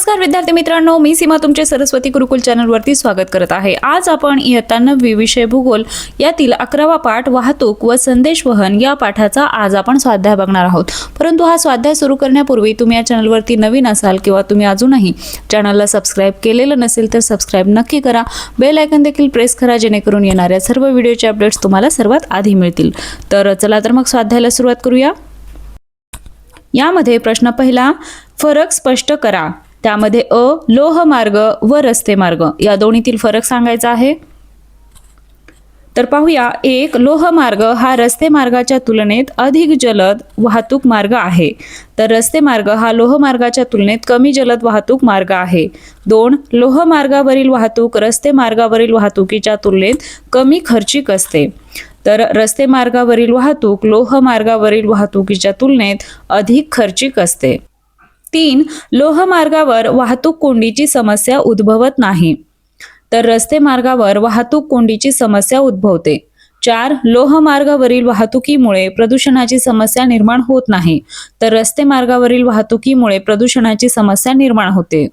नमस्कार विद्यार्थी मित्रांनो. मी सीमा तुमचे सरस्वती गुरुकुल चॅनलवरती स्वागत करत आहे. आज आपण इयत्ता नववी विषय भूगोल यातील अकरावा पाठ वाहतूक व संदेश वहन या पाठाचा आज आपण स्वाध्याय बघणार आहोत. परंतु हा स्वाध्याय सुरू करण्यापूर्वी तुम्ही या चॅनलवरती नवीन असाल किंवा तुम्ही अजूनही चॅनलला सबस्क्राईब केलेलं नसेल तर सबस्क्राईब नक्की करा. बेल आयकन देखील प्रेस करा जेणेकरून येणाऱ्या सर्व व्हिडिओचे अपडेट्स तुम्हाला सर्वात आधी मिळतील. तर चला तर मग स्वाध्यायाला सुरुवात करूया. यामध्ये प्रश्न पहिला फरक स्पष्ट करा. त्यामध्ये अ लोह मार्ग व रस्ते मार्ग या दोन्हीतील फरक सांगायचा आहे. तर पाहूया एक लोहमार्ग हा रस्ते मार्गाच्या तुलनेत अधिक जलद वाहतूक मार्ग आहे. तर रस्ते मार्ग हा लोहमार्गाच्या तुलनेत कमी जलद वाहतूक मार्ग आहे. दोन लोहमार्गावरील वाहतूक रस्ते मार्गावरील वाहतुकीच्या तुलनेत कमी खर्चिक असते. तर रस्ते मार्गावरील वाहतूक लोहमार्गावरील वाहतुकीच्या तुलनेत अधिक खर्चिक असते. तीन लोहमार्गावर वाहतूक कोंडीची समस्या उद्भवत नाही. तर रस्ते मार्गावर वाहतूक कोंडीची समस्या उद्भवते. चार लोहमार्गावरील वाहतुकीमुळे प्रदूषणाची समस्या निर्माण होत नाही. तर रस्ते मार्गावरील वाहतुकीमुळे प्रदूषणाची समस्या निर्माण होते.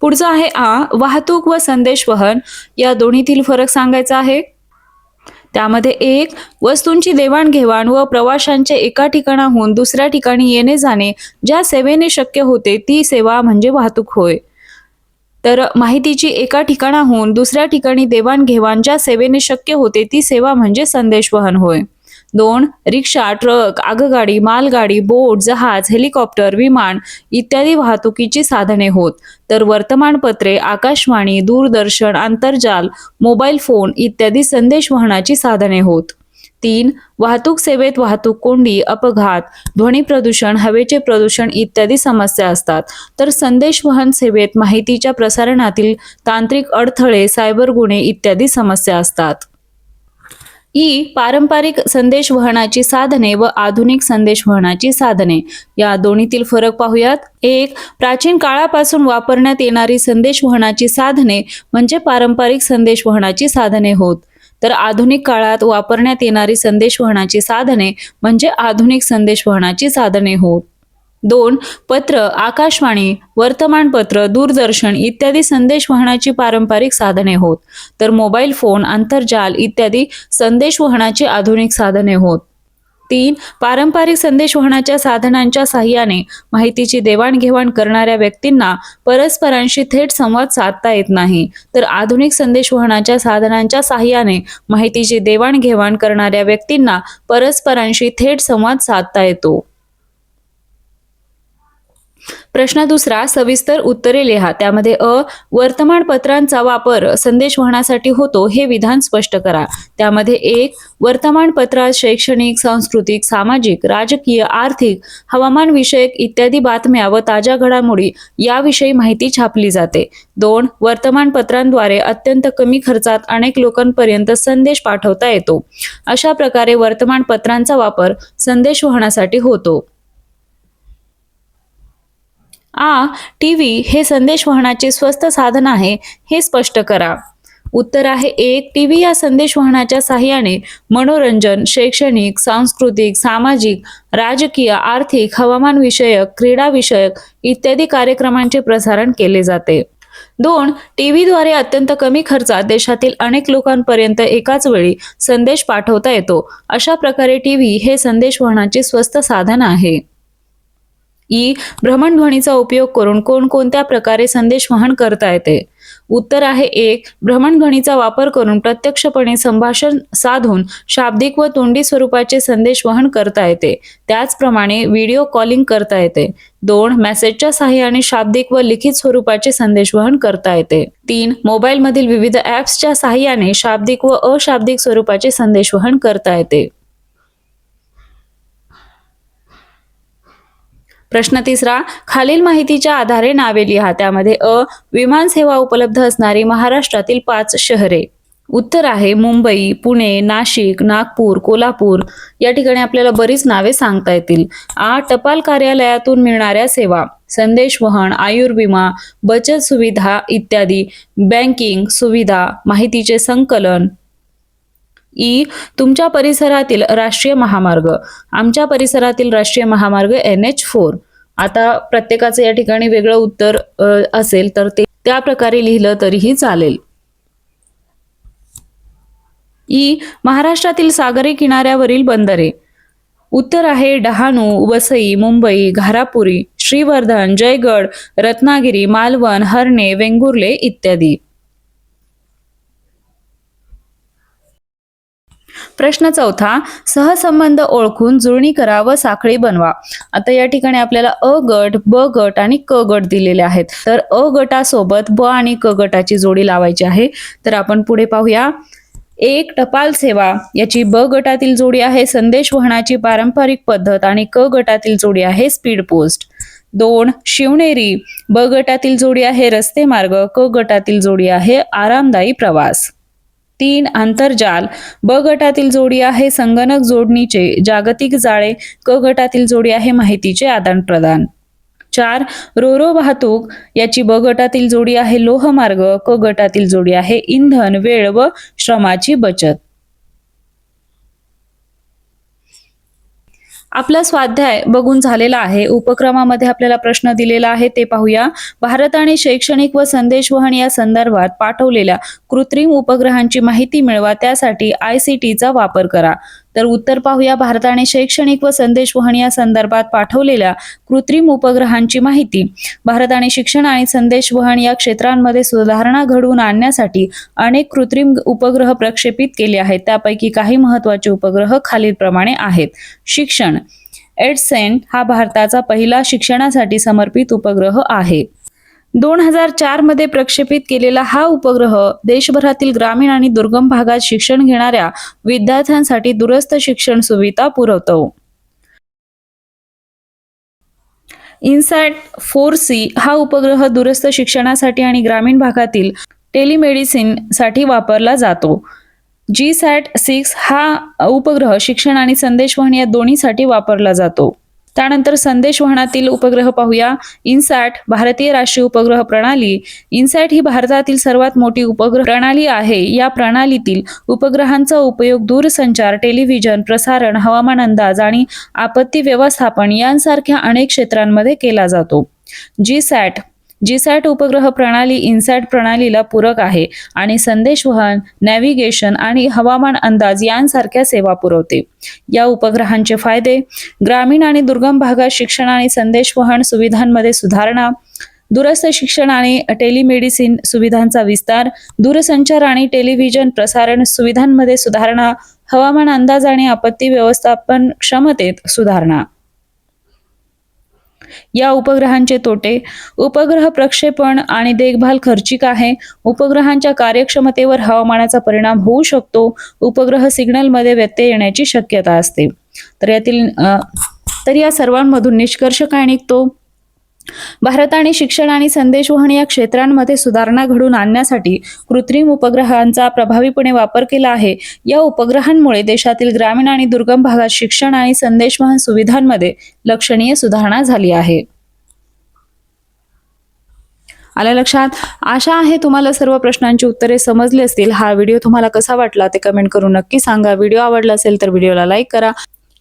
पुढचं आहे आ वाहतूक व संदेश वहन. या दोन्हीतील फरक सांगायचा आहे. त्यामध्ये एक वस्तूंची देवाणघेवाण व प्रवाशांचे एका ठिकाणाहून दुसऱ्या ठिकाणी येणे जाणे ज्या सेवेने शक्य होते ती सेवा म्हणजे वाहतूक होय. तर माहितीची एका ठिकाणाहून दुसऱ्या ठिकाणी देवाणघेवाण ज्या सेवेने शक्य होते ती सेवा म्हणजे संदेशवहन होय. दोन रिक्षा ट्रक आगगाडी मालगाडी बोट जहाज हेलिकॉप्टर विमान इत्यादी वाहतुकीची साधने होत. तर वर्तमानपत्रे आकाशवाणी दूरदर्शन आंतरजाल मोबाईल फोन इत्यादी संदेश वाहनाची साधने होत. तीन वाहतूक सेवेत वाहतूक कोंडी अपघात ध्वनी प्रदूषण हवेचे प्रदूषण इत्यादी समस्या असतात. तर संदेश वहन सेवेत माहितीच्या प्रसारणातील तांत्रिक अडथळे सायबर गुन्हे इत्यादी समस्या असतात. ई पारंपरिक संदेश वहनाची साधने व आधुनिक संदेश वहनाची साधने. या दोन्हीतील फरक पाहूयात. एक प्राचीन काळापासून वापरण्यात येणारी संदेश वहनाची साधने म्हणजे पारंपरिक संदेश वहनाची साधने होत. तर आधुनिक काळात वापरण्यात येणारी संदेश वहनाची साधने म्हणजे आधुनिक संदेश वहनाची साधने होत. दोन पत्र आकाशवाणी वर्तमानपत्र दूरदर्शन इत्यादी संदेश वहनाची पारंपरिक साधने होत. तर मोबाईल फोन आंतरजाल इत्यादी संदेश वहनाची आधुनिक साधने होत. तीन पारंपरिक संदेश वहनाच्या साधनांच्या साह्याने माहितीची देवाणघेवाण करणाऱ्या व्यक्तींना परस्परांशी थेट संवाद साधता येत नाही. तर आधुनिक संदेश वहनाच्या साधनांच्या साह्याने माहितीची देवाणघेवाण करणाऱ्या व्यक्तींना परस्परांशी थेट संवाद साधता येतो. प्रश्न दुसरा सविस्तर उत्तरे लिहा. त्यामध्ये अ वर्तमानपत्रांचा वापर संदेश वहनासाठी होतो हे विधान स्पष्ट करा. त्यामध्ये एक वर्तमानपत्रात शैक्षणिक सांस्कृतिक सामाजिक राजकीय आर्थिक हवामान विषयक इत्यादी बातम्या व ताज्या घडामोडी याविषयी माहिती छापली जाते. दोन वर्तमानपत्रांद्वारे अत्यंत कमी खर्चात अनेक लोकांपर्यंत संदेश पाठवता येतो. अशा प्रकारे वर्तमानपत्रांचा वापर संदेश वहनासाठी होतो. आ टी व्ही हे संदेश वहनाचे स्वस्त साधन आहे हे स्पष्ट करा. उत्तर आहे एक टी व्ही या संदेश वहनाच्या साह्याने मनोरंजन शैक्षणिक सांस्कृतिक सामाजिक राजकीय आर्थिक हवामान विषयक क्रीडा विषयक इत्यादी कार्यक्रमांचे प्रसारण केले जाते. दोन टी व्हीद्वारे अत्यंत कमी खर्चात देशातील अनेक लोकांपर्यंत एकाच वेळी संदेश पाठवता येतो. अशा प्रकारे टी व्ही हे संदेश वहनाचे स्वस्त साधन आहे. ई भ्रमणध्वनीचा उपयोग करून कोणकोणत्या प्रकारे संदेश वहन करता येते? उत्तर आहे एक भ्रमणध्वनीचा वापर करून प्रत्यक्षपणे संभाषण साधून शाब्दिक व तोंडी स्वरूपाचे संदेश वहन करता येते. त्याचप्रमाणे व्हिडिओ कॉलिंग करता येते. दोन मेसेजच्या सहाय्याने शाब्दिक व लिखित स्वरूपाचे संदेश वहन करता येते. तीन मोबाईलमधील विविध ॲप्सच्या सहाय्याने शाब्दिक व अशाब्दिक स्वरूपाचे संदेश वहन करता येते. प्रश्न तिसरा खालील माहितीच्या आधारे नावे लिहा. त्यामध्ये अ विमान सेवा उपलब्ध असणारी महाराष्ट्रातील पाच शहरे. उत्तर आहे मुंबई पुणे नाशिक नागपूर कोल्हापूर. या ठिकाणी आपल्याला बरीच नावे सांगता येतील. आ टपाल कार्यालयातून मिळणाऱ्या सेवा. संदेश वहन आयुर्विमा बचत सुविधा इत्यादी. बँकिंग सुविधा माहितीचे संकलन. ई तुमच्या परिसरातील राष्ट्रीय महामार्ग. आमच्या परिसरातील राष्ट्रीय महामार्ग एन एच फोर. आता प्रत्येकाचं या ठिकाणी वेगळं उत्तर असेल तर ते त्या प्रकारे लिहिलं तरीही चालेल. ई महाराष्ट्रातील सागरी किनाऱ्यावरील बंदरे. उत्तर आहे डहाणू वसई मुंबई घारापुरी श्रीवर्धन जयगड रत्नागिरी मालवण हर्णे वेंगुर्ले इत्यादी. प्रश्न चौथा सहसंबंध ओळखून जुळणी करा व साखळी बनवा. आता या ठिकाणी आपल्याला अ गट ब गट आणि क गट दिलेले आहेत. तर अ गटासोबत ब आणि क गटाची जोडी लावायची आहे. तर आपण पुढे पाहूया. एक टपाल सेवा. याची ब गटातील जोडी आहे संदेश वहनाची पारंपरिक पद्धत आणि क गटातील जोडी आहे स्पीड पोस्ट. दोन शिवनेरी. ब गटातील जोडी आहे रस्ते मार्ग. क गटातील जोडी आहे आरामदायी प्रवास. तीन आंतरजाल ब गटातील जोडी आहे संगणक जोडणीचे जागतिक जाळे क गटातील जोडी आहे माहितीचे आदान प्रदान चार रोरो वाहतूक याची ब गटातील जोडी आहे लोहमार्ग क गटातील जोडी आहे इंधन वेळ व श्रमाची बचत. आपला स्वाध्याय बघून झालेला आहे. उपक्रमामध्ये आपल्याला प्रश्न दिलेला आहे ते पाहूया. भारत आणि शैक्षणिक व संदेशवहन या संदर्भात पाठवलेल्या कृत्रिम उपग्रहांची माहिती मिळवा त्यासाठी आय सी टीचा वापर करा. तर उत्तर पाहूया. भारताने शैक्षणिक व संदेशवहन या संदर्भात पाठवलेल्या कृत्रिम उपग्रहांची माहिती. भारताने शिक्षण आणि संदेशवहन या क्षेत्रांमध्ये सुधारणा घडवून आणण्यासाठी अनेक कृत्रिम उपग्रह प्रक्षेपित केले आहेत. त्यापैकी काही महत्त्वाचे उपग्रह खालीलप्रमाणे आहेत. शिक्षण. एडसेंट हा भारताचा पहिला शिक्षणासाठी समर्पित उपग्रह आहे. दोन हजार चारमध्ये प्रक्षेपित केलेला हा उपग्रह देशभरातील ग्रामीण आणि दुर्गम भागात शिक्षण घेणाऱ्या विद्यार्थ्यांसाठी दूरस्थ शिक्षण सुविधा पुरवतो. इन्सॅट फोर सी हा उपग्रह दूरस्थ शिक्षणासाठी आणि ग्रामीण भागातील टेलिमेडिसिनसाठी वापरला जातो. जी सॅट सिक्स हा उपग्रह शिक्षण आणि संदेशवहन या दोन्हीसाठी वापरला जातो. त्यानंतर संदेशवहनातील उपग्रह पाहूया. इन्सॅट भारतीय राष्ट्रीय उपग्रह प्रणाली. इन्सॅट ही भारतातील सर्वात मोठी उपग्रह प्रणाली आहे. या प्रणालीतील उपग्रहांचा उपयोग दूरसंचार टेलिव्हिजन प्रसारण हवामान अंदाज आणि आपत्ती व्यवस्थापन यांसारख्या अनेक क्षेत्रांमध्ये केला जातो. जी सॅट जीसॅट उपग्रह प्रणाली इन्सॅट प्रणालीला पूरक आहे आणि संदेशवहन नॅव्हिगेशन आणि हवामान अंदाज यांसारख्या सेवा पुरवते. या उपग्रहांचे फायदे ग्रामीण आणि दुर्गम भागात शिक्षण आणि संदेशवहन सुविधांमध्ये सुधारणा दूरस्थ शिक्षण आणि टेलिमेडिसिन सुविधांचा विस्तार दूरसंचार आणि टेलिव्हिजन प्रसारण सुविधांमध्ये सुधारणा हवामान अंदाज आणि आपत्ती व्यवस्थापन क्षमतेत सुधारणा. या उपग्रहांचे तोटे उपग्रह प्रक्षेपण आणि देखभाल खर्चिक आहे. उपग्रहांच्या कार्यक्षमतेवर हवामानाचा परिणाम होऊ शकतो. उपग्रह सिग्नलमध्ये व्यत्यय येण्याची शक्यता असते. तर यातील तर या सर्वांमधून निष्कर्ष काय निघतो? भारताने शिक्षण आणि संदेशवहन या क्षेत्रांमध्ये सुधारणा घडवून आणण्यासाठी कृत्रिम उपग्रहांचा प्रभावीपणे वापर केला आहे. या उपग्रहांमुळे देशातील ग्रामीण आणि दुर्गम भागात शिक्षण आणि संदेशवहन सुविधांमध्ये लक्षणीय सुधारणा झाली आहे. आल्या लक्षात? आशा आहे तुम्हाला सर्व प्रश्नांची उत्तरे समजली असतील. हा व्हिडिओ तुम्हाला कसा वाटला ते कमेंट करून नक्की सांगा. व्हिडिओ आवडला असेल तर व्हिडिओला लाईक करा.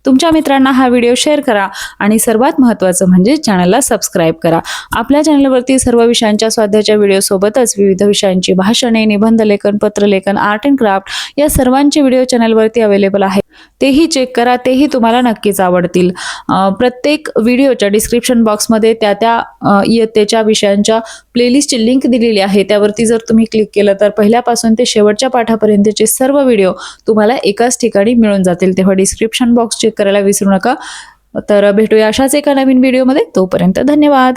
तुमच्या मित्रांना हा व्हिडिओ शेअर करा आणि सर्वात महत्त्वाचं म्हणजे चॅनलला सबस्क्राईब करा. आपल्या चॅनलवरती सर्व विषयांच्या स्वाध्याच्या व्हिडिओसोबतच विविध विषयांची भाषणे निबंध लेखन पत्रलेखन आर्ट अँड क्राफ्ट या सर्वांचे व्हिडिओ चॅनलवरती अवेलेबल आहे तेही चेक करा तेही तुम्हाला नक्कीच आवडतील. प्रत्येक व्हिडिओच्या डिस्क्रिप्शन बॉक्समध्ये त्या त्या इयत्तेच्या विषयांच्या प्लेलिस्टची लिंक दिलेली आहे त्यावरती जर तुम्ही क्लिक केलं तर पहिल्यापासून ते शेवटच्या पाठापर्यंतचे सर्व व्हिडिओ तुम्हाला एकाच ठिकाणी मिळून जातील. तेव्हा डिस्क्रिप्शन बॉक्स चेक करायला विसरू नका. तर भेटूया अशाच एका नवीन व्हिडिओमध्ये तोपर्यंत धन्यवाद.